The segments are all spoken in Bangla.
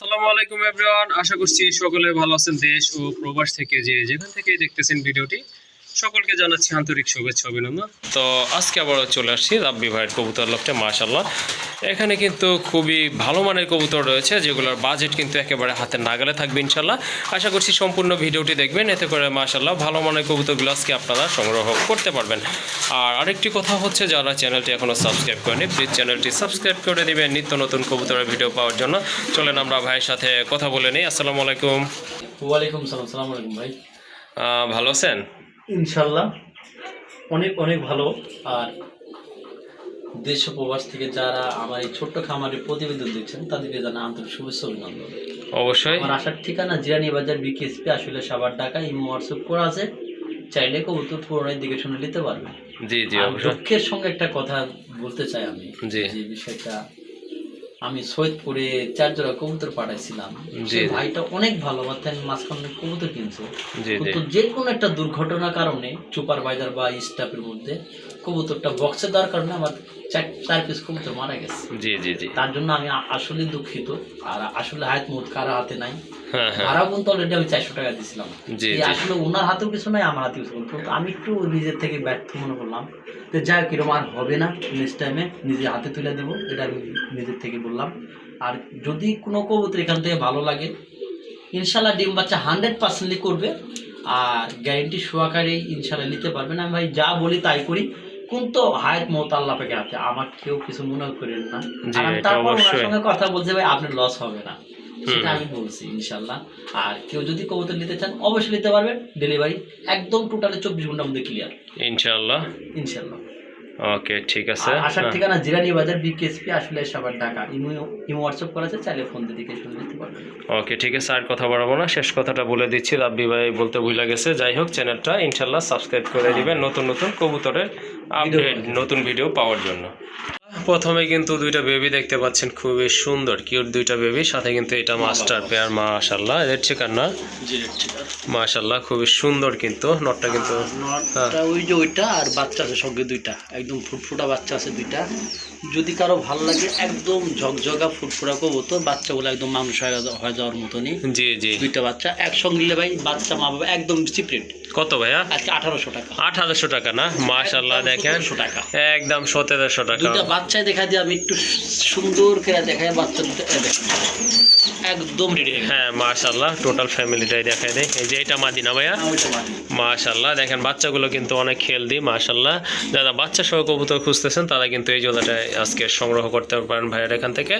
আসসালামু আলাইকুম এভরিওয়ান আশা করছি সকলে ভালো আছেন দেশ ও প্রবাস থেকে যে যেখান থেকে দেখতেছেন ভিডিওটি। সকলকে জানাচ্ছি আন্তরিক শুভেচ্ছা অভিনন্দন। তো আজকে আবারও চলে আসছি রাব্বি ভাইয়ের কবুতর লফটে মাশাল্লাহ এখানে কিন্তু খুবই ভালো মানের কবুতর রয়েছে যেগুলোর বাজেট কিন্তু একেবারে হাতের নাগালে থাকবে ইনশাল্লাহ আশা করছি সম্পূর্ণ ভিডিওটি দেখবেন এতে করে মাশাল্লাহ ভালো মানের কবুতরগুলো আজকে আপনারা সংগ্রহ করতে পারবেন। আর আরেকটি কথা হচ্ছে যারা চ্যানেলটি এখনও সাবস্ক্রাইব করেনি প্লিজ চ্যানেলটি সাবস্ক্রাইব করে দিবেন নিত্য নতুন কবুতরের ভিডিও পাওয়ার জন্য। চলেন আমরা ভাইয়ের সাথে কথা বলে নিই আসসালামু আলাইকুম। ওয়ালাইকুম সালাম সালাম আলাইকুম ভাই। আহ, ভালো আছেন? ইনশাল্লাহ। অনেক অনেক ভালো। আর দেশ প্রবাস থেকে যারা আমার এই ছোট্ট খামারের প্রতিবেদন দিচ্ছেন তাদেরকে জানা আন্তরিক শুভেচ্ছা অভিনন্দন। অবশ্যই। আমার আসার ঠিকানা জিরানি বাজার বিকেএসপি আসলে সাবার ঢাকা এই হোয়াটসঅ্যাপ করা আছে। চাইলে কবুতর পুরোনোর দিকে শুনে নিতে পারবেন। জি জি দুঃখের সঙ্গে একটা কথা বলতে চাই আমি। যে বিষয়টা আমি সৈয়দপুরে চার জোড়া কবুতর পাঠাইছিলাম। যে ভাইটা অনেক ভালো ভালোবাসতেন মাঝখানে কবুতর কিনছে। কিন্তু যে কোনো একটা দুর্ঘটনার কারণে সুপারভাইজার বা স্টাফের মধ্যে কবুতরটা বক্সে দেওয়ার কারণে আমার চার চার পিস কবুতর মারা গেছে। জি জি জি। তার জন্য আমি আসলে দুঃখিত। আর আসলে হায়াত মুদ কারও হাতে নাই। হ্যাঁ হ্যাঁ। কিন্তু অলরেডি আমি চারশো টাকা দিয়েছিলাম। জি, আসলে ওনার হাতেও কিছু নাই আমার হাতেও কিছু কিন্তু আমি একটু নিজের থেকে ব্যর্থ মনে করলাম যে যাই আর হবে না। নেক্সট টাইমে নিজে হাতে তুলে দেবো এটা আমি নিজের থেকে বললাম। আর যদি কোনো কবুতর এখান থেকে ভালো লাগে ইনশাল্লাহ ডিম বাচ্চা হান্ড্রেড পার্সেন্টলি করবে। আর গ্যারেন্টি সোয়াকারে ইনশাল্লাহ নিতে পারবেন। আমি ভাই যা বলি তাই করি। কিন্তু হায়াত মত আল্লাহ পাকে আছে আমার কেউ কিছু মনে করেন না। তারপর ওনার সঙ্গে কথা বলছে ভাই আপনার লস হবে না। সেটা আমি বলছি ইনশাল্লাহ আর কেউ যদি কবুতর নিতে চান অবশ্যই নিতে পারবেন। ডেলিভারি একদম টোটালি চব্বিশ ঘণ্টার মধ্যে ক্লিয়ার ইনশাল্লাহ ইনশাল্লাহ ওকে ঠিক আছে। আসার হ্যাঁ। ঠিকানা জিরানি বাজার বিকেএসপি আসলে সবার ঢাকা। ইমো ইমো হোয়াটসঅ্যাপ করা আছে চাইলে ফোন দিয়ে শুনে নিতে পারবেন। ওকে ঠিক আছে আর কথা বাড়াবো না শেষ কথাটা বলে দিচ্ছি রাব্বি ভাই বলতে ভুলে গেছে। যাই হোক চ্যানেলটা ইনশাল্লাহ সাবস্ক্রাইব করে দিবেন নতুন নতুন কবুতরের আপডেট নতুন ভিডিও পাওয়ার জন্য। প্রথমে কিন্তু দুইটা বেবি দেখতে পাচ্ছেন খুবই সুন্দর কিউট দুইটা বেবি সাথে কিন্তু এটা মাস্টার পেয়ার মাশাল্লাহ এদের ঠিকানা? না মাশাল্লাহ খুবই সুন্দর কিন্তু নটটা কিন্তু নটটা ওই যে ওইটা আর বাচ্চা আছে সঙ্গে দুইটা একদম ফুটফুটা বাচ্চা আছে দুইটা। যদি কারও ভালো লাগে একদম ঝকঝকা ফুটফুটা কবুতর বাচ্চাগুলো একদম মানুষ হয়ে হয়ে যাওয়ার মতনই। জি জি। দুইটা বাচ্চা একসঙ্গে নিলে ভাই বাচ্চা মা বাবা একদম ডিসিপ্লিন কত ভাইয়া? আজকে আঠারোশো টাকা। আট হাজারশো টাকা না? মাশাল্লাহ দেখেন। টাকা। একদম সতেরোশো টাকা। দুইটা বাচ্চায় দেখা দিয়ে আমি একটু সুন্দর করে দেখাই বাচ্চা। একদম রেডি হ্যাঁ মাশাল্লাহ টোটাল ফ্যামিলিটাই দেখা দেয় এই যে এটা মাদিনা ভাইয়া। বাদ। মাশাল্লাহ দেখেন বাচ্চাগুলো কিন্তু অনেক হেলদি মাশাল্লাহ যারা বাচ্চা সহ কবুতর খুঁজতেছেন তারা কিন্তু এই জোড়াটা আজকে সংগ্রহ করতে পারেন ভাইয়ের এখান থেকে।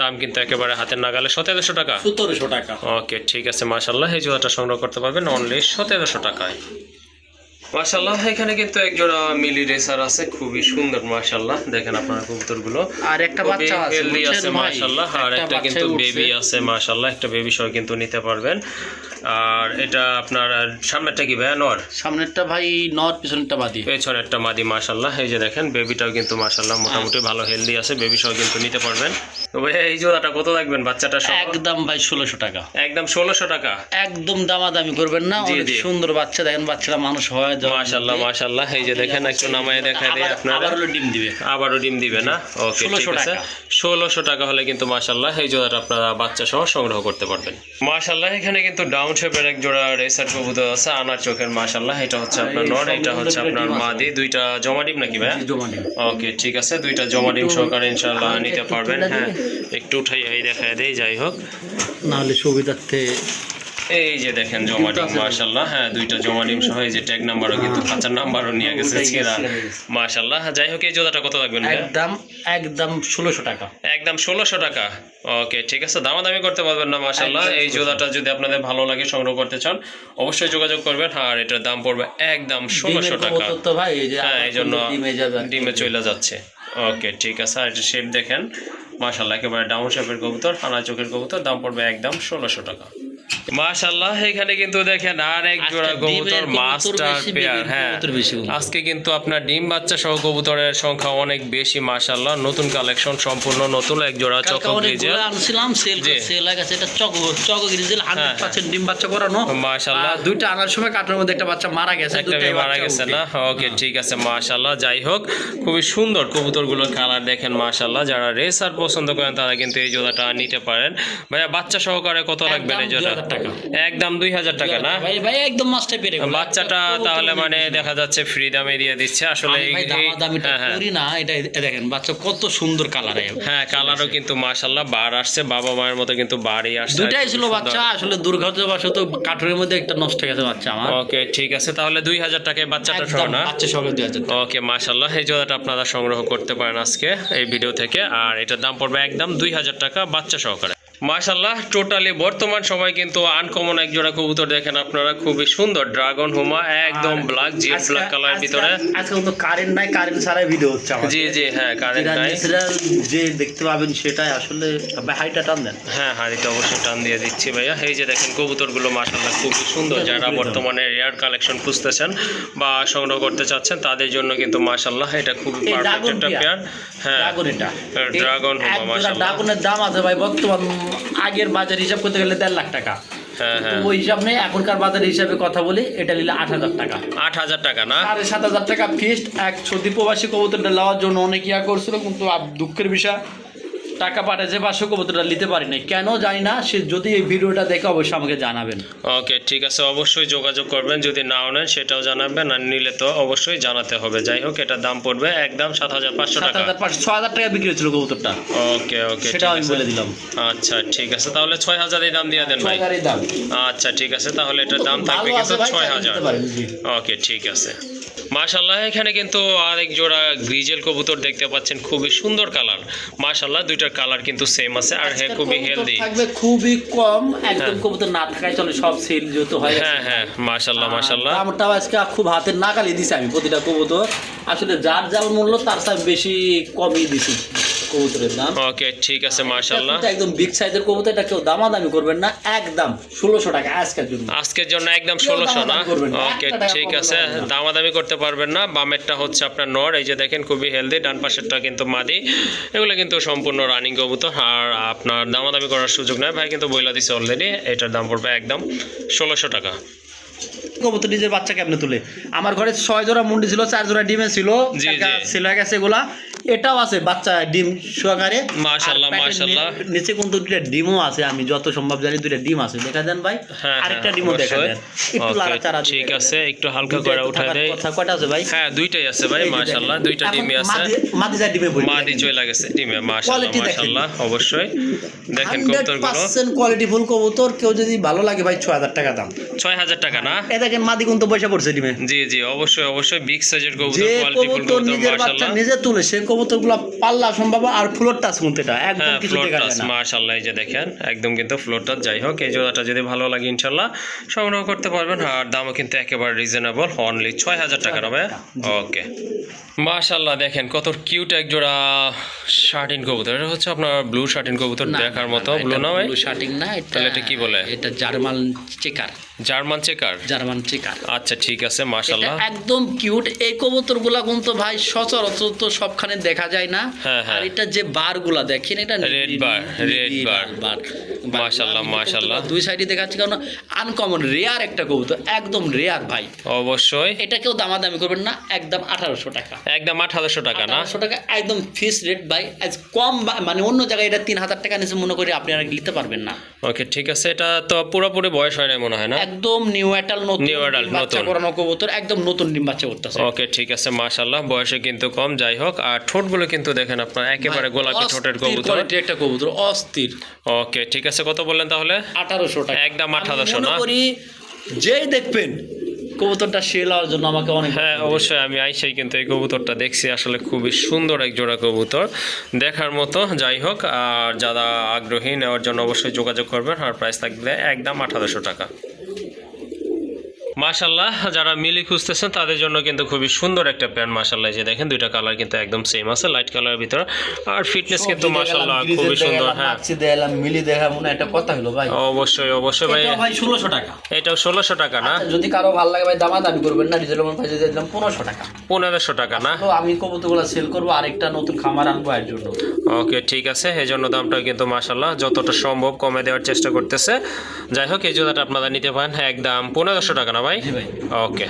দাম কিন্তু একেবারে হাতের নাগালে সতেরোশো টাকা। সতেরোশো টাকা। ওকে ঠিক আছে মাশাল্লাহ এই জোড়াটা সংগ্রহ করতে পারবেন অনলি সতেরোশো টাকায়। মাশাল্লাহ এখানে কিন্তু এক জোড়া মিলি রেসার আছে খুবই সুন্দর মাশাল্লাহ দেখেন আপনার কবুতরগুলো। আর একটা বাচ্চা আছে হেলদি আছে মাশাল্লাহ আর একটা কিন্তু বেবি আছে মাশাল্লাহ একটা বেবি সহ কিন্তু নিতে পারবেন। আর এটা আপনার সামনেরটা কি নর? সামনেরটা ভাই নর পিছনেরটা একটা মাদি মাশাল্লাহ এই যে দেখেন বেবিটাও কিন্তু মাশাল্লাহ মোটামুটি ভালো হেলদি আছে বেবি সহ কিন্তু নিতে পারবেন। তো ভাইয়া এই জোড়াটা কত রাখবেন বাচ্চাটা সহ? একদম ভাই ষোলোশো টাকা। একদম ষোলোশো টাকা। একদম দামাদামি করবেন না অনেক সুন্দর বাচ্চা। দেখেন বাচ্চারা মানুষ হয় মধ্যে। মাশাল্লাহ এই যে দেখেন একটু নামায় দেখায় দেয় আপনারা। আবার হলো ডিম দিবে। আবারও ডিম দিবে না? ওকে ঠিক আছে। টাকা। ষোলোশো টাকা হলে কিন্তু মাশাল্লাহ এই জোড়াটা আপনারা বাচ্চা সহ সংগ্রহ করতে পারবেন। মাশাল্লাহ এখানে কিন্তু ডাউন শেপের এক জোড়া রেসার কবুতর আছে আনার চোখের মাশাল্লাহ এটা হচ্ছে আপনার নর এটা হচ্ছে আপনার মাদি। দুইটা জমা ডিম নাকি ভাই জমা ডিম। ওকে ঠিক আছে। দুইটা জমা ডিম সহকারে ইনশাল্লাহ নিতে পারবেন হ্যাঁ। একটু উঠাই এই দেখায় দেই যাই হোক। নাহলে সুবিধার্থে এই যে দেখেন জমা ডিম মাশাল্লাহ হ্যাঁ দুইটা জমা ডিম সহ এই যে ট্যাগ নাম্বারও কিন্তু খাঁচার নাম্বারও নিয়ে গেছে ছেঁড়া। গেছে। মাশাল্লাহ যাই হোক এই জোড়াটা কত ভাইয়া? একদম একদম ষোলোশো টাকা। একদম ষোলোশো টাকা। ওকে ঠিক আছে দামাদামি করতে পারবেন না মাশাল্লাহ এই জোড়াটা যদি আপনাদের ভালো লাগে সংগ্রহ করতে চান অবশ্যই যোগাযোগ করবেন। আর এটার দাম পড়বে একদম ষোলোশো টাকা। হ্যাঁ এই জন্য ডিমে চলে যাচ্ছে। ওকে ঠিক আছে আর এটা শেপ দেখেন মাশাল্লাহ একেবারে ডাউন শেপের কবুতর আনা চোখের কবুতর দাম পড়বে একদম ষোলোশো টাকা। মাশাল্লাহ এখানে কিন্তু দেখেন আর এক জোড়া কবুতর মাস্টার পেয়ার হ্যাঁ। আজকে কিন্তু আপনার ডিম বাচ্চা সহ কবুতরের সংখ্যা অনেক বেশি মাশাল্লাহ নতুন কালেকশন সম্পূর্ণ নতুন এক জোড়া চকো গ্রিজেল আনছিলাম সেল। সেল হয়ে এটা চক চক গ্রিজেল হ্যাঁ, হান্ড্রেড পার্সেন্ট ডিম বাচ্চা করানো। মাশাল্লাহ দুইটা আনার সময় কাটার মধ্যে একটা বাচ্চা মারা গেছে একটা মারা গেছে না? ওকে ঠিক আছে মাশাল্লাহ যাই হোক খুবই সুন্দর কবুতরগুলোর কালার দেখেন মাশাল্লাহ যারা রেসার পছন্দ করেন তারা কিন্তু এই জোড়াটা নিতে পারেন। ভাইয়া বাচ্চা সহকারে কত লাগবে এই জোড়া? 2000 টাকা। একদম দুই হাজার টাকা না? ভাই ভাই একদম মাস্টার পেরে বাচ্চাটা তাহলে মানে দেখা যাচ্ছে ফ্রি দামে দিয়ে দিচ্ছে। আসলে আমি এই- ভাই এই- দামাদামিটা হ্যাঁ, হ্যাঁ। করি না এটা দেখেন বাচ্চা কত সুন্দর কালার হ্যাঁ কালারও কিন্তু মাশাল্লাহ বার আসছে বাবা মায়ের মতো কিন্তু বাড়ি আসছে। দুইটাই ছিল বাচ্চা আসলে দুর্ঘটনাবশত কাঠুরের মধ্যে একটা নষ্ট গেছে বাচ্চা আমার। ওকে ঠিক আছে তাহলে দুই হাজার টাকায় বাচ্চাটা সহ না? বাচ্চা সঙ্গে দুই হাজার ওকে মাশাল্লাহ এই জোড়াটা আপনারা সংগ্রহ করতে পারেন আজকে এই ভিডিও থেকে। আর এটার দাম পড়বে একদম দুই হাজার টাকা বাচ্চা সহকারে। মাশাল্লাহ টোটালি বর্তমান সময় কিন্তু আনকমন এক জোড়া কবুতর দেখেন আপনারা খুবই সুন্দর ড্রাগন হুমা একদম ব্ল্যাক জেড ব্ল্যাক কালার ভিতরে। আজকে তো কারেন্ট নাই কারেন্ট ছাড়াই ভিডিও হচ্ছে আমার জি জি হ্যাঁ কারেন্ট নাই। যে দেখতে পাবেন সেটাই আসলে ভাই হাইটা টান দেন। হ্যাঁ হাড়িতে অবশ্যই টান দিয়ে দিচ্ছি ভাইয়া। এই যে দেখেন কবুতরগুলো মাশাল্লাহ খুবই সুন্দর যারা বর্তমানে রেয়ার কালেকশন খুঁজতেছেন বা সংগ্রহ করতে চাচ্ছেন তাদের জন্য কিন্তু মাশাল্লাহ এটা খুবই পারফেক্ট একটা পেয়ার। হ্যাঁ ড্রাগন এটা। ড্রাগন জোড়া মাশাআল্লাহ। ড্রাগনের দাম আছে ভাই বর্তমান আগের বাজার হিসাব করতে গেলে দেড় লাখ টাকা। হ্যাঁ হ্যাঁ। ওই হিসাব নেই এখনকার বাজার হিসাবে কথা বলি এটা নিলে আট হাজার টাকা। আট হাজার টাকা না? সাড়ে সাত হাজার টাকা ফিস্ট এক সতী প্রবাসী কবুতরটা নেওয়ার জন্য অনেক ইয়া করছিল কিন্তু দুঃখের বিষয় টাকা পাঠাচ্ছে পাঁচশো কবুতরটা নিতে পারি নাই কেন জানি না সে যদি এই ভিডিওটা দেখে অবশ্যই আমাকে জানাবেন। ওকে ঠিক আছে অবশ্যই যোগাযোগ করবেন যদি নাও নেন সেটাও জানাবেন আর নিলে তো অবশ্যই জানাতে হবে। যাই হোক এটার দাম পড়বে একদম সাত হাজার পাঁচশো সাত টাকা হাজার পাঁচশো ছ হাজার টাকা বিক্রি হচ্ছিল কবুতরটা। ওকে ওকে সেটা আমি বলে দিলাম। আচ্ছা ঠিক আছে তাহলে ছয় হাজারই দাম দিয়ে দেন ভাই। হাজারই দাম। আচ্ছা ঠিক আছে তাহলে এটার দাম থাকবে কিন্তু ছয় হাজার। ওকে ঠিক আছে। মাশাল্লাহ এখানে কিন্তু আরেক জোড়া গ্রিজেল কবুতর দেখতে পাচ্ছেন খুবই সুন্দর কালার। মাশাল্লাহ দুইটার কালার কিন্তু সেম আছে আর হ্যাঁ খুবই হেলদি থাকবে খুবই কম একদম হ্যাঁ। কবুতর না থাকায় চলে সব সেল যেহেতু হয় হ্যাঁ হ্যাঁ মাশাল্লাহ মাশাল্লাহ দামটাও আজকে খুব হাতের নাগালি দিছি আমি প্রতিটা কবুতর। আসলে যার যার মূল্য তার সাথে বেশি কমই দিছি। কবুতরের দাম। ওকে ঠিক আছে মাশাল্লাহ একদম বিগ সাইজের কবুতর এটা কেউ দামাদামি করবেন না একদম ষোলোশো টাকা আজকের জন্য। আজকের জন্য একদম না? ওকে ঠিক আছে দামাদামি করতে পারবেন না। বামেরটা হচ্ছে আপনার নর এই যে দেখেন খুবই হেলদি ডান পাশেরটা কিন্তু মাদি। এগুলো কিন্তু সম্পূর্ণ রানিং কবুতর। আর আপনার দামাদামি করার সুযোগ নেই। ভাই কিন্তু বইলা দিছে অলরেডি এটার দাম পড়বে একদম ষোলোশো টাকা। কবুতর নিজের বাচ্চা কেমনে তুলে? আমার ঘরে ছয় জোড়া মুন্ডি ছিল চার জোড়া ডিমে ছিল ছিল গেছে এগুলা। এটাও আছে বাচ্চা ডিম সহকারে। মাশাআল্লাহ, মাশাআল্লাহ। নিচে কিন্তু দুইটা ডিমও আছে আমি যত সম্ভব জানি দুইটা ডিম আছে। দেখা দেন ভাই হ্যাঁ আরেকটা হ্যাঁ, ডিমও দেখা। দেন। একটু লাড়াচাড়া ঠিক আছে একটু হালকা করে উঠাই দেয় কথা কয়টা আছে ভাই? হ্যাঁ দুইটাই আছে ভাই দেখেন। দুইটা ডিমই আছে। মাদি- যা ডিমে বলি মাদি চলে গেছে ডিমে দেখেন। মাশাল্লাহ অবশ্যই। দেখেন হান্ড্রেড কবুতরগুলো। পার্সেন্ট কোয়ালিটি ফুল কবুতর কেউ যদি ভালো লাগে ভাই ছয় হাজার টাকা দাম। ছয় হাজার টাকা না? এ দেখেন মাদি কিন্তু পয়সা পড়ছে ডিমে। জি জি অবশ্যই অবশ্যই বিগ সাইজের কবুতর কোয়ালিটি ফুল কবুতর কবুতর মাশাল্লাহ নিজে তুলে সে কবুতরগুলা পাল্লা সম্ভব আর ফ্লোর টাচ কিন্তু এটা একদম হ্যাঁ কিছু দেখা টাচ যায় না। মাশাল্লাহ এই যে দেখেন একদম কিন্তু ফ্লোর টাচ যাই হোক এই জোড়াটা যদি ভালো লাগে ইনশাল্লাহ সংগ্রহ করতে পারবেন আর দামও কিন্তু একেবারে রিজনেবল অনলি ছয় হাজার টাকা হবে ওকে মাশাল্লাহ দেখেন কত কিউট এক জোড়া শার্টিন কবুতর। এটা হচ্ছে আপনার ব্লু শার্টিন কবুতর দেখার মতো ব্লু না ভাই শার্টিং না এটা এটা কি বলে? এটা German checker German checker German checker আচ্ছা ঠিক আছে এটা মাশাল্লাহ একদম কিউট এই কবুতরগুলা কিন্তু ভাই সচরাচর তো সবখানে দেখা যায় না। হ্যাঁ, হ্যাঁ। আর এটা যে বারগুলা দেখেন এটা Red bar, red bar। মাশাআল্লাহ, মাশাআল্লাহ। দুই সাইডে দেখাচ্ছি কারণ আনকমন রেয়ার একটা কবুতর একদম রেয়ার ভাই। অবশ্যই। এটা কেউ দামাদামি করবেন না একদম আঠারোশো টাকা। একদম আঠারোশো টাকা না? আঠারোশো টাকা একদম ফিক্স রেট ভাই। আজ কম মানে অন্য জায়গায় এটা তিন হাজার টাকা নিচে মনে করি আপনি আর নিতে পারবেন না। ওকে ঠিক আছে। এটা তো পুরোপুরি বয়স হয় না মনে হয় না? একদম নিউ অ্যাটাল নতুন New adult, ডিম বাচ্চা নতুন। করানো কবুতর একদম নতুন ডিম বাচ্চা করতেছে। ওকে ঠিক আছে মাশাল্লাহ বয়সে কিন্তু কম যাই হোক। আর ঠোঁটগুলো কিন্তু দেখেন আপনার একেবারে গোলাপি ঠোঁটের কবুতর। একটা কবুতর অস্থির। ওকে ঠিক আছে কত বললেন তাহলে? আঠারোশো টাকা। একদম আমি 1800 মনে না? যেই দেখবেন কবুতরটা লওয়ার জন্য আমাকে অনেক হ্যাঁ অবশ্যই আমি আইসাই কিন্তু এই কবুতরটা দেখছি আসলে খুবই সুন্দর এক জোড়া কবুতর। দেখার মতো যাই হোক আর যারা আগ্রহী নেওয়ার জন্য অবশ্যই যোগাযোগ করবেন আর প্রাইস থাকবে একদম আঠারোশো টাকা। মাশাল্লাহ যারা মিলি খুঁজতেছেন তাদের জন্য কিন্তু খুবই সুন্দর একটা প্যান্ট মাশাল্লাহ যে দেখেন দুইটা কালার কিন্তু একদম সেম আছে লাইট কালারের ভিতরে। আর ফিটনেস কিন্তু মাশাল্লাহ খুবই সুন্দর হ্যাঁ। মিলি দেখাবো না একটা কথা হলো ভাই। অবশ্যই অবশ্যই ভাই। এটা ভাই ষোলোশো টাকা। এটাও ষোলোশো টাকা না? আচ্ছা, যদি কারও ভালো লাগে ভাই দামা দামি করবেন না রিজেল ভাই যদি দিলাম পনেরোশো টাকা। পনেরোশো টাকা না? তো আমি কবুতরগুলো সেল করব আরেকটা নতুন খামার আনব এর জন্য। ওকে ঠিক আছে এই জন্য দামটা কিন্তু মাশাল্লাহ যতটা সম্ভব কমে দেওয়ার চেষ্টা করতেছে। যাই হোক এই জুতাটা আপনারা নিতে পারেন একদম পনেরোশো টাকা না ভাই? ওকে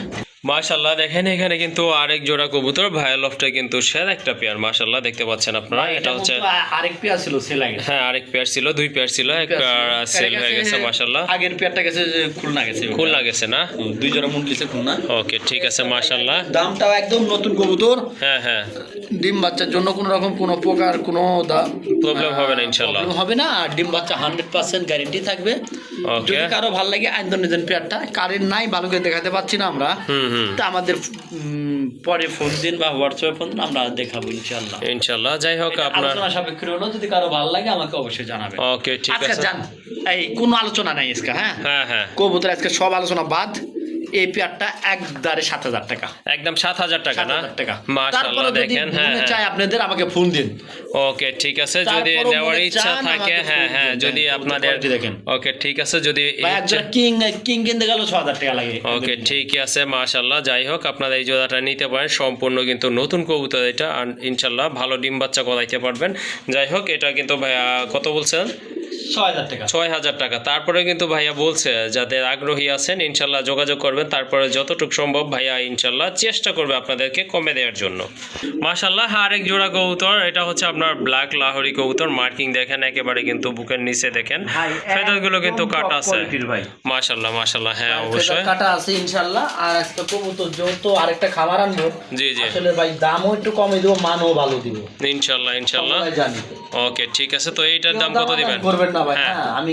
মাশাল্লাহ দেখেন এখানে কিন্তু আরেক জোড়া কবুতর ভাইয়াল লফটে কিন্তু সের একটা পেয়ার মাশাল্লাহ দেখতে পাচ্ছেন আপনারা। এটা হচ্ছে আরেক পেয়ার ছিল সেল আগে। হ্যাঁ আরেক পেয়ার ছিল দুই পেয়ার ছিল এক পেয়ার সেল হয়ে গেছে মাশাল্লাহ আগের পেয়ারটা গেছে খুলনা গেছে খুলনা গেছে না? দুই জোড়া মুন গেছে খুলনা। ওকে ঠিক আছে মাশাল্লাহ দামটাও একদম নতুন কবুতর। হ্যাঁ হ্যাঁ। ডিম বাচ্চার জন্য কোনো রকম কোনো প্রকার কোনো প্রবলেম হবে না ইনশাল্লাহ প্রবলেম হবে না। আর ডিম বাচ্চা হান্ড্রেড পার্সেন্ট গ্যারেন্টি থাকবে। যদি কারও ভালো লাগে আইন্দন নিতেন পেয়ারটা কারেন্ট নাই ভালো করে দেখাতে পাচ্ছি না আমরা। তা আমাদের পরে ফোন দিন বা হোয়াটসঅ্যাপে ফোন দিন আমরা দেখাবো ইনশাল্লাহ ইনশাল্লাহ যাই হোক আপনার আলোচনা সাপেক্ষে হলো যদি কারও ভালো লাগে আমাকে অবশ্যই জানাবে ওকে ঠিক আচ্ছা আছে। জান এই কোনো আলোচনা নাই আজকে হ্যাঁ? হ্যাঁ হ্যাঁ। কবুতর আজকে সব আলোচনা বাদ। এই পেয়ারটা একদারে সাত হাজার টাকা। একদম সাত হাজার টাকা না? টাকা। মাশাল্লাহ দেখেন হ্যাঁ হ্যাঁ। আপনাদের আমাকে ফোন দিন। ওকে ঠিক আছে যদি নেওয়ার ইচ্ছা থাকে হ্যাঁ হ্যাঁ যদি আপনাদের দেখেন। ওকে ঠিক আছে যদি কিং কিং কিনতে গেল ছ হাজার টাকা লাগে। ওকে ঠিক আছে মাশাল্লাহ যাই হোক আপনারা এই জোড়াটা নিতে পারেন। সম্পূর্ণ কিন্তু নতুন কবুতর এটা আর ইনশাল্লাহ ভালো ডিম বাচ্চা করাইতে পারবেন। যাই হোক এটা কিন্তু কত বলছেন? ছয় হাজার টাকা। তারপরে কিন্তু ভাইয়া বলছে যাদের আগ্রহী আছেন ইনশাল্লাহ যোগাযোগ করবেন। তারপরে যতটুকু সম্ভব ভাইয়া ইনশাল্লাহ চেষ্টা করবে আপনাদেরকে কমে দেওয়ার জন্য। মাশাল্লাহ আরেক জোড়া কবুতর এটা হচ্ছে আপনার ব্ল্যাক লাহোরি কবুতর। মার্কিং দেখেন একেবারে কিন্তু বুকের নিচে দেখেন। ফেদারগুলো কিন্তু কাটা আছে। মাশাল্লাহ মাশাল্লাহ হ্যাঁ অবশ্যই। কাটা আছে ইনশাল্লাহ আর আজকে কবুতর যেহেতু আরেকটা খাবার আনব। জি জি। আসলে ভাই দামও একটু কমে দিব মানও ভালো দিব। ইনশাল্লাহ ইনশাল্লাহ ওকে ঠিক আছে তো এইটার দাম কত দিবেন? করবেন না ভাই হ্যাঁ। হ্যাঁ আমি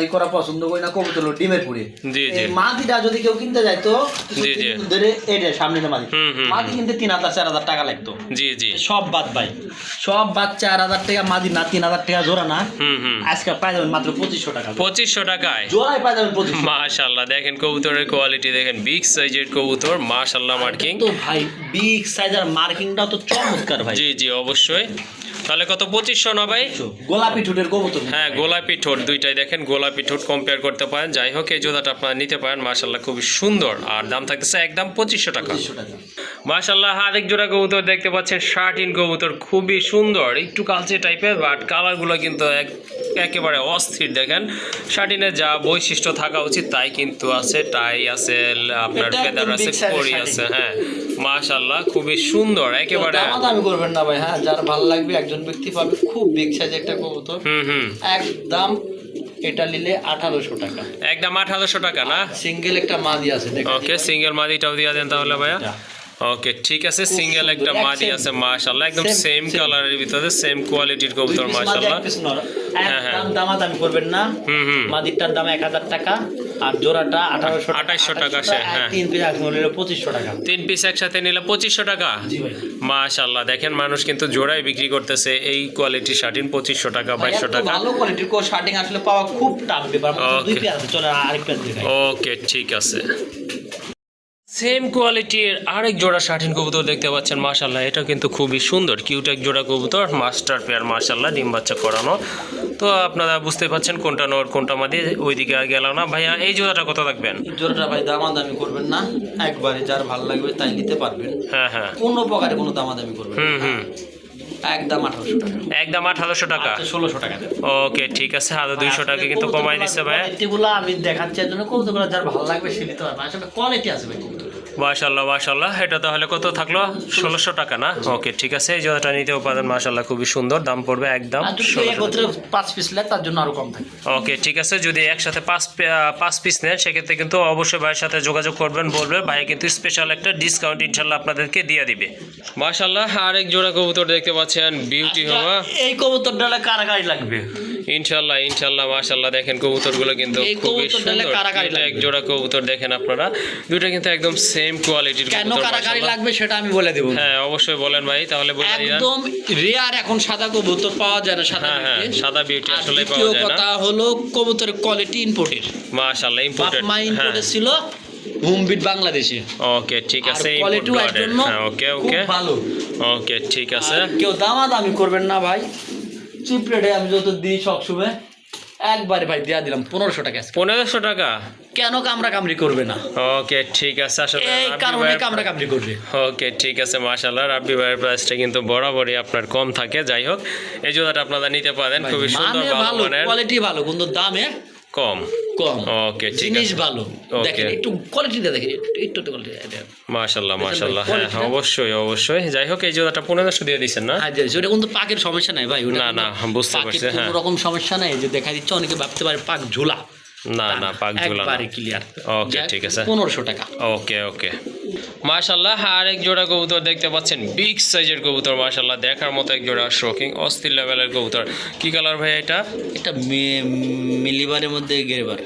ই করা পছন্দ করি না কবুতর ডিমের পুরে জি, জি। যদি কেউ কিনতে যায় তো জি, জি। ধরে এটা কিনতে তিন হাজার চার হাজার টাকা লাগতো। জি জি। সব বাদ ভাই। সব বাদ চার হাজার টাকা মাদি না তিন হাজার টাকা জোড়া না। আজকে পাই যাবেন মাত্র পঁচিশশো টাকা। পঁচিশশো টাকায়? জোড়ায় পাই যাবেন মাশাল্লাহ দেখেন কবুতরের কোয়ালিটি দেখেন বিগ সাইজের কবুতর মাশাল্লাহ মার্কিং তো ভাই বিগ সাইজের মার্কিংটাও তো চমৎকার ভাই। জি জি অবশ্যই। তাহলে কত? পঁচিশশো না ভাই? গোলাপি ঠোঁটের কবুতর হ্যাঁ গোলাপি ঠোঁট দুইটাই দেখেন গোলাপি ঠোঁট কম্পেয়ার করতে পারেন। যাই হোক এই জোড়াটা আপনার নিতে পারেন। মার্শাল্লাহ খুবই সুন্দর। আর দাম থাকতেছে একদম পঁচিশশো টাকা। মার্শাল্লাহ আরেক জোড়া কবুতর দেখতে পাচ্ছেন শার্ট ইন কবুতর খুবই সুন্দর। একটু কালচে টাইপের বাট কালারগুলো কিন্তু এক একেবারে অস্থির দেখেন। শার্টিনের যা বৈশিষ্ট্য থাকা উচিত তাই কিন্তু আছে। টাই আছে আপনার ফেদার আছে কড়ি আছে হ্যাঁ। মাশাল্লাহ খুবই সুন্দর একেবারে দামি করবেন না ভাই হ্যাঁ যার ভালো লাগবে একজন ব্যক্তি পাবে খুব বিগ সাইজ একটা কবুতর। হুম হুম। একদম এটা নিলে আঠারোশো টাকা। একদম আঠারোশো টাকা না? সিঙ্গেল একটা মাদি আছে ওকে সিঙ্গেল মাদিটাও দিয়ে দেন তাহলে ভাইয়া। ওকে ঠিক আছে সিঙ্গেল একটা এক মাদি আছে মাশাল্লাহ একদম সেম কালারের ভিতরে সেম কোয়ালিটির কবুতর মাশাল্লাহ হ্যাঁ, হ্যাঁ। একদম দামাদামি করবেন না। হুম হুম। মাদিরটার দাম এক হাজার টাকা আর জোড়াটা আঠারোশো 2800 টাকা সে, হ্যাঁ। তিন পিস একদম হলে পঁচিশশো টাকা। তিন পিস একসাথে নিলে পঁচিশশো টাকা? জি ভাই। মাশাল্লাহ দেখেন মানুষ কিন্তু জোড়ায় বিক্রি করতেছে এই কোয়ালিটি শার্টিন পঁচিশশো টাকা ভাই, বাইশশো এত টাকা। ভালো কোয়ালিটির কো শার্টিং আসলে পাওয়া খুব টাফ ব্যাপার। দুই. পেয়ার আছে চলে আরেক পেয়ার দেখাই ওকে ঠিক আছে। সেম কোয়ালিটির আরেক জোড়া শার্টিন কবুতর দেখতে পাচ্ছেন মাশাল্লাহ এটা কিন্তু খুবই সুন্দর কিউট এক জোড়া কবুতর মাস্টার পেয়ার মাশাল্লাহ ডিম বাচ্চা করানো। তো আপনারা বুঝতে পারছেন কোনটা নর কোনটা মাদি ওইদিকে আর গেল না। ভাইয়া এই জোড়াটা কত রাখবেন? জোড়াটা ভাই দামাদামি করবেন না। একবারে যার ভালো লাগবে তাই নিতে পারবেন। হ্যাঁ হ্যাঁ। কোনো প্রকারে কোনো দামাদামি করবেন হুম হুম। একদম আঠারোশো টাকা। একদম আঠারোশো টাকা? ষোলোশো টাকা ওকে ঠিক আছে। আরও দুইশো টাকা কিন্তু কমাই দিচ্ছে ভাইয়া। কোয়ালিটিগুলো আমি দেখাচ্ছি জন্য কৌতুকগুলো যার ভালো লাগবে সে নিতে পারবে। আসলে কোয়ালিটি আছে ভাই কৌতুক মাশাল্লাহ মাশাল্লাহ এটা তাহলে কত থাকল? ষোলোশো টাকা না? ওকে ঠিক আছে। এই জোড়াটা নিতেও পারেন মাশাল্লাহ খুবই সুন্দর দাম পড়বে একদম পাঁচ পিস নেয় তার জন্য আরও কম থাকে ওকে ঠিক আছে। যদি একসাথে পাঁচ পাঁচ পিস নেন সেক্ষেত্রে কিন্তু অবশ্যই ভাইয়ের সাথে যোগাযোগ করবেন বলবেন ভাই কিন্তু স্পেশাল একটা ডিসকাউন্ট ইনশাল্লাহ আপনাদেরকে দিয়ে দিবে। মাশাল্লাহ আরেক জোড়া কবুতর দেখতে পাচ্ছেন বিউটি হওয়া। এই কবুতর ডালে কারাগারি লাগবে? ইনশাল্লাহ ইনশাল্লাহ মাশাল্লাহ দেখেন কবুতরগুলো কিন্তু খুবই সুন্দর। কারাকারি এক জোড়া কবুতর দেখেন আপনারা। দুইটা কিন্তু একদম সেম কোয়ালিটির কেন মাশাআল্লাহ। লাগবে সেটা আমি বলে দেবো। হ্যাঁ অবশ্যই বলেন ভাই তাহলে বলে একদম রেয়ার এখন সাদা কবুতর পাওয়া যায় না সাদা হ্যাঁ হ্যাঁ সাদা বিউটি আসলে পাওয়া যায় কথা হলো কবুতরের কোয়ালিটি ইম্পোর্টের বাপ ইম্পোর্টেড হ্যাঁ। ছিল হোমবিট বাংলাদেশে। ওকে ঠিক আছে কোয়ালিটিও হ্যাঁ ওকে ওকে। ভালো। ওকে ঠিক আছে। কেউ দামাদামি করবেন না ভাই। চিপ রেটে আমি যত দিই সবসময় একবারে ভাই দিয়া দিলাম পনেরোশো টাকা পনেরোশো টাকা? কেন কামড়া কামড়ি করবে না? ওকে ঠিক আছে আসলে এই কারণে কামড়া কামড়ি করবে। ওকে ঠিক আছে মাশাল্লাহ রাব্বি ভাইয়ের প্রাইসটা কিন্তু বরাবরই আপনার কম থাকে যাই হোক এই জুতাটা আপনারা নিতে পারেন খুবই সুন্দর ভালো ভালো কোয়ালিটি ভালো কিন্তু দামে কম। কম। ওকে জিনিস ভালো। দেখেন একটু কোয়ালিটিটা দেখেন একটু একটু কোয়ালিটি ভাই, মাশাল্লাহ হ্যাঁ অবশ্যই অবশ্যই। যাই হোক এই জুতাটা পনেরোশো দিয়ে দিচ্ছেন না? হ্যাঁ ওটা কিন্তু পাকের সমস্যা নাই ভাই ওটা না, না, বুঝতে পারছি, হ্যাঁ। কোনো রকম সমস্যা নাই যে দেখা দিচ্ছে অনেকে ভাবতে পারে পাক ঝোলা। না না পাক ঝুলা একবারে ক্লিয়ার Okay, ঠিক আছে। পনেরোশো টাকা। ওকে ওকে। মাশাল্লাহ আর এক জোড়া কবুতর দেখতে পাচ্ছেন বিগ সাইজের কবুতর মাশাল্লাহ দেখার মতো এক জোড়া শোকিং অস্থির লেভেলের কবুতর। কি কালার ভাই এটা? এটা মিলিবারের মধ্যে গেরেবার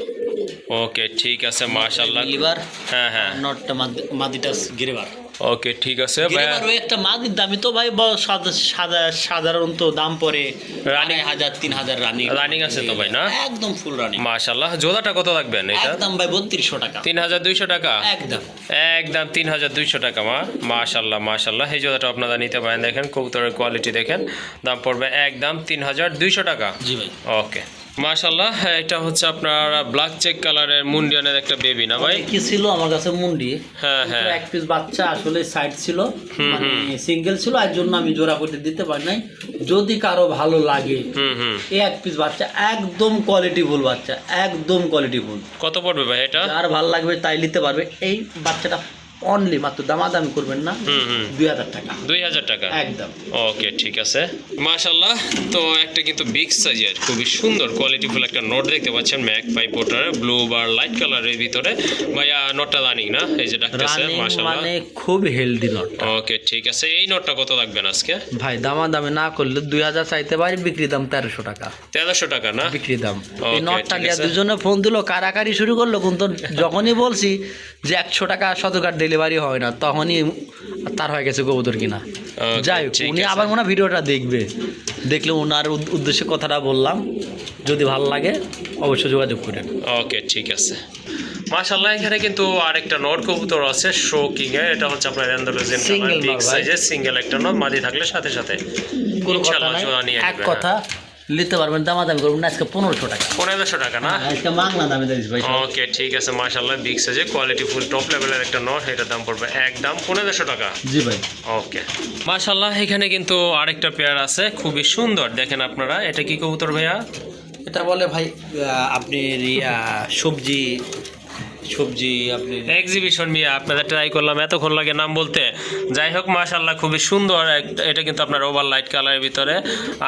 ওকে ঠিক আছে মাশাল্লাহ মিলিবার হ্যাঁ হ্যাঁ। নটটা মাদ- মাদিটা গেরেবার। ওকে ঠিক আছে ওই একটা মাদির দামি তো ভাই সাধারণত দাম Running- আড়াই হাজার তিন হাজার রানিং Running আছে তো ভাই, না? একদম ফুল রানিং মাশাল্লাহ জোড়াটা কত লাগবেন এটা? একদম ভাই বত্রিশশো টাকা। তিন হাজার দুইশো টাকা? একদম। একদম তিন হাজার দুইশো টাকা মা। মাশাল্লাহ মাশাল্লাহ এই জোড়াটা আপনারা নিতে পারেন। দেখেন কবুতরের কোয়ালিটি দেখেন দাম পড়বে একদম তিন হাজার দুইশো টাকা। জি ভাই। ওকে মাশাল্লাহ এটা হচ্ছে আপনার ব্ল্যাক চেক কালারের মুন্ডিয়ানের একটা বেবি না ভাই? কি ছিল আমার কাছে মুন্ডি? হ্যাঁ হ্যাঁ। এক পিস বাচ্চা আসলে সাইড ছিল মানে সিঙ্গেল ছিল আর জন্য আমি জোড়া করতে দিতে পারি নাই। যদি কারও ভালো লাগে হুম হুম। এই এক পিস বাচ্চা একদম কোয়ালিটি ফুল বাচ্চা একদম কোয়ালিটি ফুল। কত পড়বে ভাই এটা? যার ভালো লাগবে তাই নিতে পারবে। এই বাচ্চাটা অনলি মাত্র দামাদামি করবেন না। দুই হাজার টাকা। দুই হাজার টাকা? একদম। ওকে ঠিক আছে। মাশাল্লাহ তো একটা কিন্তু বিগ সাইজের খুবই সুন্দর কোয়ালিটিফুল একটা নোট দেখতে পাচ্ছেন ম্যাক পাইপোটার ব্লু বার লাইট কালারের ভিতরে। ভাইয়া নোটটা রানিং না? এই যে ডাকতেছে মাশাল্লাহ মানে খুব হেলদি নট ওকে ঠিক আছে। এই নোটটা কত লাগবেন আজকে? ভাই দামাদামি না করলে দুই হাজার চাইতে পারি বিক্রি দাম তেরোশো টাকা। তেরোশো টাকা না? বিক্রি দাম। এই নটটা নিয়ে দুজনে ফোন দিল কারাকারি শুরু করল কিন্তু যখনই বলছি যে একশো টাকা শতকার ডেলিভারি হয় না তখনই তার হয়ে গেছে কবুতর কিনা। যাই হোক উনি আবার মনে ভিডিওটা দেখবে। দেখলে ওনার উদ্দেশ্যে কথাটা বললাম। যদি ভালো লাগে অবশ্যই যোগাযোগ করেন। ওকে ঠিক আছে। মাশাল্লাহ এখানে কিন্তু আরেকটা নট কবুতর আছে শো কিং এর এটা হচ্ছে আপনার অ্যান্ডালোজিয়ান বিগ সাইজের সিঙ্গেল একটা নট মাঝে থাকলে সাথে সাথে। কোনো কথা ইনশাআল্লাহ নাই এক হ্যাঁ। কথা। নিতে পারবেন দামাদামি করবেন না আজকে পনেরোশো টাকা। পনেরোশো টাকা না? আজকে মাংলা দামে দিস ভাই। ওকে ঠিক আছে মাশাল্লাহ বিগ সাইজে কোয়ালিটি ফুল টপ লেভেলের একটা নট এটার দাম পড়বে একদম পনেরোশো টাকা। জি ভাই। ওকে। মাশাল্লাহ এখানে কিন্তু আরেকটা পেয়ার আছে খুবই সুন্দর দেখেন আপনারা এটা কি কবুতর ভাইয়া? এটা বলে ভাই আপনি সবজি সবজি আপনি এক্সিবিশন মিয়া আপনাদের ট্রাই করলাম এতক্ষণ লাগে নাম বলতে। যাই হোক মাশাল্লাহ খুবই সুন্দর এটা কিন্তু আপনার ওভার লাইট কালারের ভিতরে।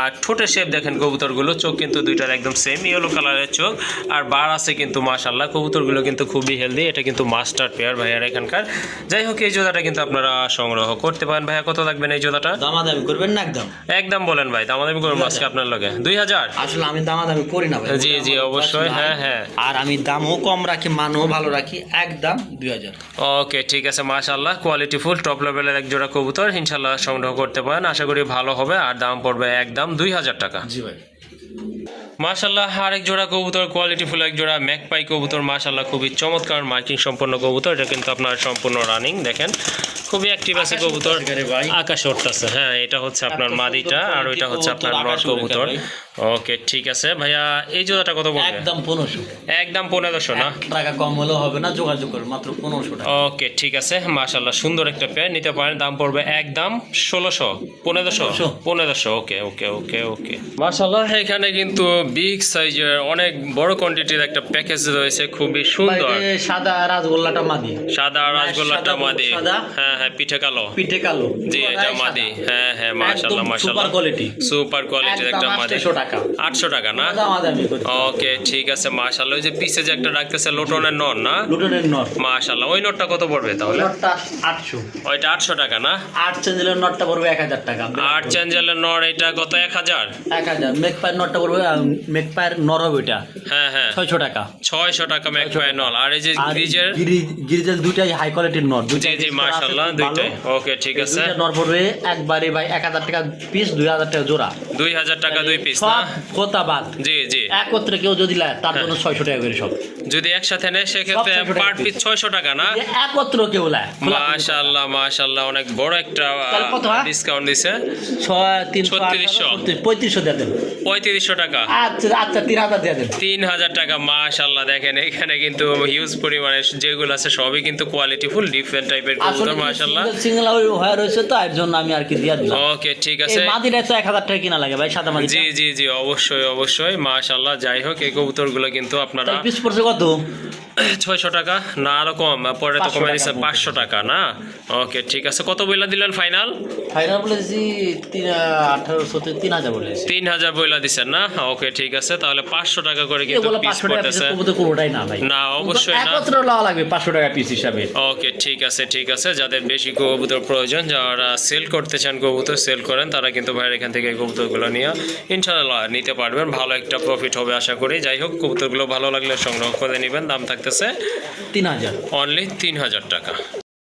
আর ঠোঁটের শেপ দেখেন কবুতরগুলো চোখ কিন্তু দুইটার একদম সেম ইয়েলো কালারের চোখ। আর বার আছে কিন্তু মাশাল্লাহ কবুতরগুলো কিন্তু খুবই হেলদি এটা কিন্তু মাস্টার পেয়ার ভাইয়ার এখানকার। যাই হোক এই জোড়াটা কিন্তু আপনারা সংগ্রহ করতে পারেন। ভাইয়া কত লাগবেন এই জোড়াটা? দামাদামি করবেন না একদম? একদম বলেন ভাই দাম দামি করুন আজকে আপনার লগে। দুই হাজার? আসলে আমি দামাদামি করি না ভাই। জি, জি, অবশ্যই, হ্যাঁ, হ্যাঁ। আর আমি দামও কম রাখি মানও ভালো রাখি একদম দুই হাজার। ওকে ঠিক আছে মাশাল্লাহ কোয়ালিটি ফুল টপ লেভেলের এক জোড়া কবুতর ইনশাল্লাহ সংগ্রহ করতে পারেন। আশা করি ভালো হবে আর দাম পড়বে একদম দুই হাজার টাকা। জি ভাই। মাশাল্লাহ আরেক জোড়া কবুতর কোয়ালিটি ফুল এক জোড়া ম্যাকপাই কবুতর মাশাল্লাহ খুবই চমৎকার মার্কিং সম্পন্ন কবুতর। এটা কিন্তু আপনার সম্পূর্ণ রানিং দেখেন। খুবই অ্যাক্টিভ আছে কবুতর। আকাশে উঠতেছে হ্যাঁ এটা হচ্ছে আপনার মাদিটা আর ওইটা হচ্ছে আপনার উড়ে কবুতর। ওকে ঠিক আছে। ভাইয়া এই জোড়াটা কত বলবে একদম পনেরোশো। একদম পনেরোশো না? টাকা কম হলেও হবে না যোগাযোগ করুন মাত্র পনেরোশো টাকা। ওকে ঠিক আছে। মাশাল্লাহ সুন্দর একটা পেয়ার নিতে পারেন দাম পড়বে একদম ষোলোশো পনেরোশো পনেরোশো। পনেরোশো ওকে ওকে ওকে ওকে। মাশাল্লাহ এখানে কিন্তু বিগ সাইজের অনেক বড় কোয়ান্টিটির একটা প্যাকেজ রয়েছে খুবই সুন্দর। সাদা রাজগোল্লাটা মাদি। সাদা রাসগোল্লাটা সাদা, মাদি। সাদা। হ্যাঁ হ্যাঁ পিঠে কালো। পিঠে কালো। জি এটা মাদি। হ্যাঁ হ্যাঁ মাশাল্লাহ সুপার কোয়ালিটি সুপার কোয়ালিটির একটা মাদি। আটশো টাকা। আটশো টাকা না? ওকে ঠিক আছে মাশাল্লাহ ওই যে পিছে যে একটা রাখতেছে লোটনের না? লুটনের নট মাশাল্লাহ ওই নোটটা কত পড়বে তাহলে? নটটা আটশো। ওইটা আটশো টাকা না? আট চেঞ্জেলের নটটা পড়বে এক হাজার টাকা। আর চেঞ্জেলের নর এটা কত এক হাজার? এক হাজার। নটটা পড়বে মেক নর হবে ওইটা। হ্যাঁ হ্যাঁ। ছয়শো টাকা। ছয়শো টাকা ম্যাক নল আর এই যে গ্রিজের? গিরি- গিরিজের দুইটাই হাই কোয়ালিটির নট জি জি মাশাল্লাহ দুইটাই। ওকে ঠিক আছে। পড়বে একবারে ভাই এক হাজার টাকা পিস দুই হাজার টাকা জোড়া। দুই হাজার টাকা দুই পিস না? কথা বাদ। জি জি। একত্রে কেউ যদি নেয় তার হ্যাঁ। জন্য ছয়শো টাকা করে সব। যদি একসাথে নেয় সেক্ষেত্রে 600 পার পিস ছয়শো টাকা না? একত্র কেউ খোলি মাশাল্লাহ মাশাল্লাহ অনেক বড় একটা কত, হ্যাঁ? ডিসকাউন্ট দিছে। ছয় তিনশো ছত্রিশশো। পঁয়ত্রিশশো দিয়ে দেন। পঁয়ত্রিশশো টাকা। আচ্ছা আচ্ছা তিন হাজার দিয়ে দেন। তিন হাজার টাকা মাশাল্লাহ দেখেন এখানে কিন্তু হিউজ পরিমাণে যেগুলো আছে সবই কিন্তু কোয়ালিটি ফুল ডিফারেন্ট টাইপের কবুতর মাশাল্লাহ সিঙ্গেল হয়ে রয়েছে তো এর জন্য আমি আর কি দিয়ে দিলাম। ওকে ঠিক এই আছে। মাদিটা তো এক হাজার টাকা কিনা লাগে ভাই সাদা মাদি জি জি জি অবশ্যই অবশ্যই মাশাআল্লাহ যাই হোক এই কবুতরগুলো কিন্তু আপনারা পিস পড়ছে কত? ছয়শো টাকা? না আরও কম। পরে তো কমে টাকা দিচ্ছে পাঁচশো টাকা না? ওকে ঠিক আছে। কত বইলা দিলেন ফাইনাল? ফাইনাল বলেছি তিন হাজার তিন হাজার বইলা দিচ্ছেন না? ওকে ঠিক আছে। তাহলে পাঁচশো টাকা করে কিন্তু পিস পড়তেছে। না অবশ্যই না। লাগবে পাঁচশো টাকা পিস হিসাবে। ওকে ঠিক আছে ঠিক আছে। যাদের বেশি কবুতর প্রয়োজন যারা সেল করতে চান কবুতর সেল করেন তারা কিন্তু ভাইয়ের এখান থেকে কবুতরগুলো নিয়ে ইনশাআল্লাহ নিতে পারবেন। ভালো একটা প্রফিট হবে আশা করি। যাই হোক কবুতরগুলো ভালো লাগলে সংগ্রহ করে নেবেন দাম থাকতেছে তিন হাজার। অনলি তিন হাজার টাকা।